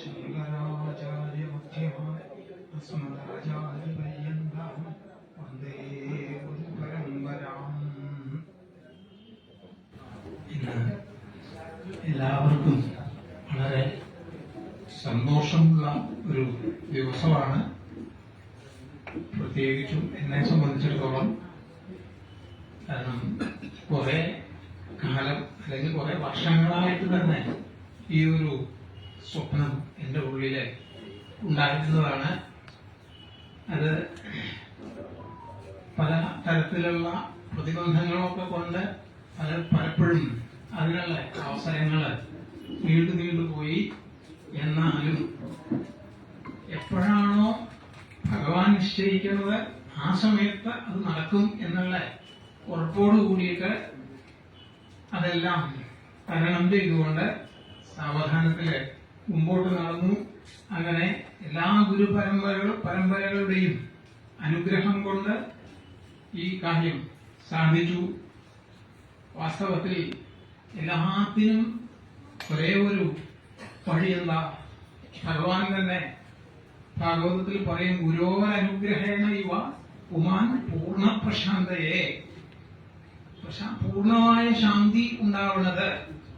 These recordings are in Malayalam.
ശങ്കരാചാര്യമധ്യമാം അസ്മദാചാര്യപര്യന്താം വന്ദേ ഗുരുപരമ്പരാം ഇന്ന് എല്ലാവർക്കും വളരെ സന്തോഷമുള്ള ഒരു ദിവസമാണ്. പ്രത്യേകിച്ചും എന്നെ സംബന്ധിച്ചിടത്തോളം കാരണം കുറെ കാലം അല്ലെങ്കിൽ കുറെ വർഷങ്ങളായിട്ട് തന്നെ ഈ ഒരു സ്വപ്നം എന്റെ ഉള്ളിൽ ഉണ്ടായിരുന്നതാണ്. അത് പല തരത്തിലുള്ള പ്രതിബന്ധങ്ങളൊക്കെ കൊണ്ട് പല പലപ്പോഴും അതിനുള്ള അവസരങ്ങൾ നീണ്ടു പോയി എന്നാലും എപ്പോഴാണോ ഭഗവാൻ നിശ്ചയിക്കുന്നത് ആ സമയത്ത് അത് നടക്കും എന്നുള്ള ഉറപ്പോട് കൂടിയിട്ട് അതെല്ലാം തരണം ചെയ്തുകൊണ്ട് സാവധാനത്തിൽ മുമ്പോട്ട് നടന്നു. അങ്ങനെ എല്ലാ ഗുരു പരമ്പരകൾ പരമ്പരകളുടെയും അനുഗ്രഹം കൊണ്ട് ഈ കാര്യം സാധിച്ചു. വാസ്തവത്തിൽ എല്ലാത്തിനും ഒരേ ഒരു വഴിയല്ല ഭഗവാൻ തന്നെ ഭാഗവതത്തിൽ പറയും ഗുരോവർ അനുഗ്രഹേണ ഇവ ഉമാൻ പൂർണ പ്രശാന്തയെ. പൂർണമായ ശാന്തി ഉണ്ടാവുന്നത്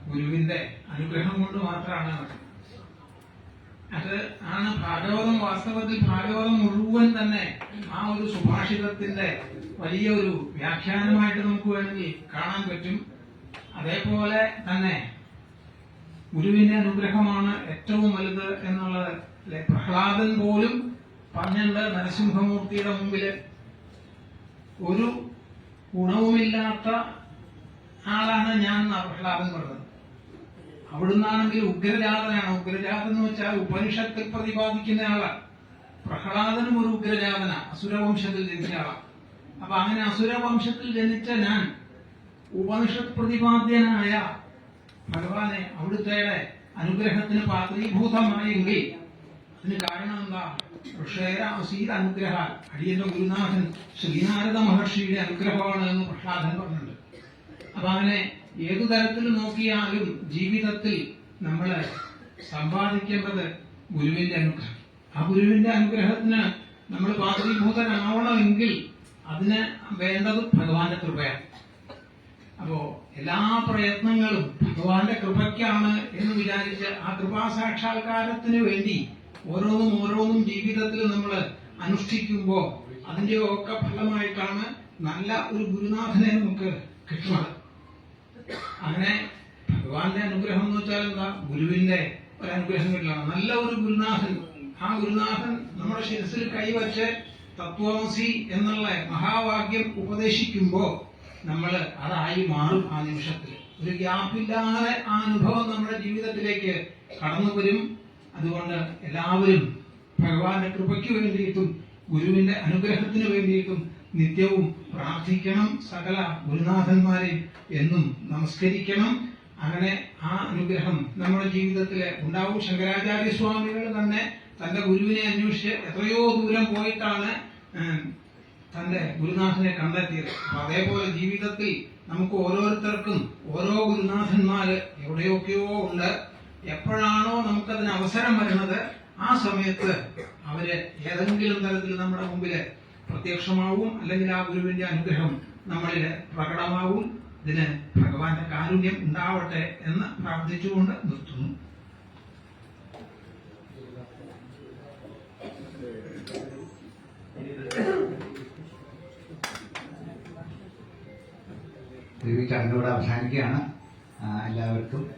ഗുരുവിന്റെ അനുഗ്രഹം കൊണ്ട് മാത്രമാണ് അത്. ആണ് ഭാഗവതം വാസ്തവത്തിൽ ഭാഗവതം മുഴുവൻ തന്നെ ആ ഒരു സുഭാഷിതത്തിന്റെ വലിയ ഒരു വ്യാഖ്യാനമായിട്ട് നമുക്ക് വേണമെങ്കിൽ കാണാൻ പറ്റും. അതേപോലെ തന്നെ ഗുരുവിന്റെ അനുഗ്രഹമാണ് ഏറ്റവും വലുത് എന്നുള്ളത്. അല്ലെ പ്രഹ്ലാദൻ പോലും പറഞ്ഞിട്ടുണ്ട് നരസിംഹമൂർത്തിയുടെ മുമ്പിൽ ഒരു ഗുണവുമില്ലാത്ത ആളാണ് ഞാൻ പ്രഹ്ലാദൻ പറഞ്ഞത്. അവിടുന്നാണെങ്കിൽ ഉഗ്രജാതനാണ് ഉഗ്രജാതൻ എന്ന് വെച്ചാൽ ഉപനിഷത്തിൽ പ്രതിപാദിക്കുന്ന ആളാണ് പ്രഹ്ലാദനും ഒരു ഉഗ്രജാതന അസുരവംശത്തിൽ ജനിച്ച ആളാണ് അപ്പൊ അങ്ങനെ അസുരവംശത്തിൽ ജനിച്ച ഞാൻ ഉപനിഷത് പ്രതിപാദ്യനായ ഭഗവാനെ അവിടുത്തെ അനുഗ്രഹത്തിന് പാത്രീഭൂതമായെങ്കിൽ അതിന് കാരണം എന്താ? ഋഷേര അനുഗ്രഹ അടിയന്റെ ഗുരുനാഥൻ ശ്രീനാരദ മഹർഷിയുടെ അനുഗ്രഹമാണ് എന്ന് പ്രഹ്ലാദൻ പറഞ്ഞിട്ടുണ്ട്. അപ്പൊ അങ്ങനെ ഏതു തരത്തിൽ നോക്കിയാലും ജീവിതത്തിൽ നമ്മൾ സമ്പാദിക്കേണ്ടത് ഗുരുവിന്റെ അനുഗ്രഹം. ആ ഗുരുവിന്റെ അനുഗ്രഹത്തിന് നമ്മൾ പാത്രീഭൂതനാവണമെങ്കിൽ അതിന് വേണ്ടത് ഭഗവാന്റെ കൃപയാണ്. അപ്പോ എല്ലാ പ്രയത്നങ്ങളും ഭഗവാന്റെ കൃപയ്ക്കാണ് എന്ന് വിചാരിച്ച് ആ കൃപാ സാക്ഷാത്കാരത്തിന് വേണ്ടി ഓരോന്നും ഓരോന്നും ജീവിതത്തിൽ നമ്മൾ അനുഷ്ഠിക്കുമ്പോൾ അതിന്റെ ഒക്കെ ഫലമായിട്ടാണ് നല്ല ഒരു ഗുരുനാഥനെ നമുക്ക് കിട്ടുന്നത്. അങ്ങനെ ഭഗവാന്റെ അനുഗ്രഹം എന്ന് വെച്ചാൽ എന്താ? ഗുരുവിന്റെ ഒരു അനുഗ്രഹം കിട്ടലാണ് നല്ല ഒരു ഗുരുനാഥൻ. ആ ഗുരുനാഥൻ നമ്മുടെ ശിരസിൽ കൈവച്ച് തത്വമസി എന്നുള്ള മഹാവാക്യം ഉപദേശിക്കുമ്പോ നമ്മൾ അതായി മാറും ആ നിമിഷത്തിൽ ഒരു ഗ്യാപ്പില്ലാതെ ആ അനുഭവം നമ്മുടെ ജീവിതത്തിലേക്ക് കടന്നു വരും. അതുകൊണ്ട് എല്ലാവരും ഭഗവാന്റെ കൃപയ്ക്ക് വേണ്ടിയിട്ടും ഗുരുവിന്റെ അനുഗ്രഹത്തിന് വേണ്ടിയിട്ടും നിത്യവും പ്രാർത്ഥിക്കണം സകല ഗുരുനാഥന്മാരെ എന്നും നമസ്കരിക്കണം. അങ്ങനെ ആ അനുഗ്രഹം നമ്മുടെ ജീവിതത്തിൽ ഉണ്ടാവും. ശങ്കരാചാര്യ സ്വാമികൾ തന്നെ തന്റെ ഗുരുവിനെ അന്വേഷിച്ച് എത്രയോ ദൂരം പോയിട്ടാണ് തന്റെ ഗുരുനാഥനെ കണ്ടെത്തിയത്. അപ്പൊ അതേപോലെ ജീവിതത്തിൽ നമുക്ക് ഓരോരുത്തർക്കും ഓരോ ഗുരുനാഥന്മാര് എവിടെയൊക്കെയോ ഉണ്ട്. എപ്പോഴാണോ നമുക്കതിന് അവസരം വരുന്നത് ആ സമയത്ത് അവർ ഏതെങ്കിലും തരത്തിൽ നമ്മുടെ മുമ്പിൽ പ്രത്യക്ഷമാവും അല്ലെങ്കിൽ ആ ഗുരുവിന്റെ അനുഗ്രഹം നമ്മളിൽ പ്രകടമാവും. ഇതിന് ഭഗവാന്റെ കാരുണ്യം ഉണ്ടാവട്ടെ എന്ന് പ്രാർത്ഥിച്ചുകൊണ്ട് നിർത്തുന്നു. ഈ ചടങ്ങ് ഇവിടെ അവസാനിക്കുകയാണ്. എല്ലാവർക്കും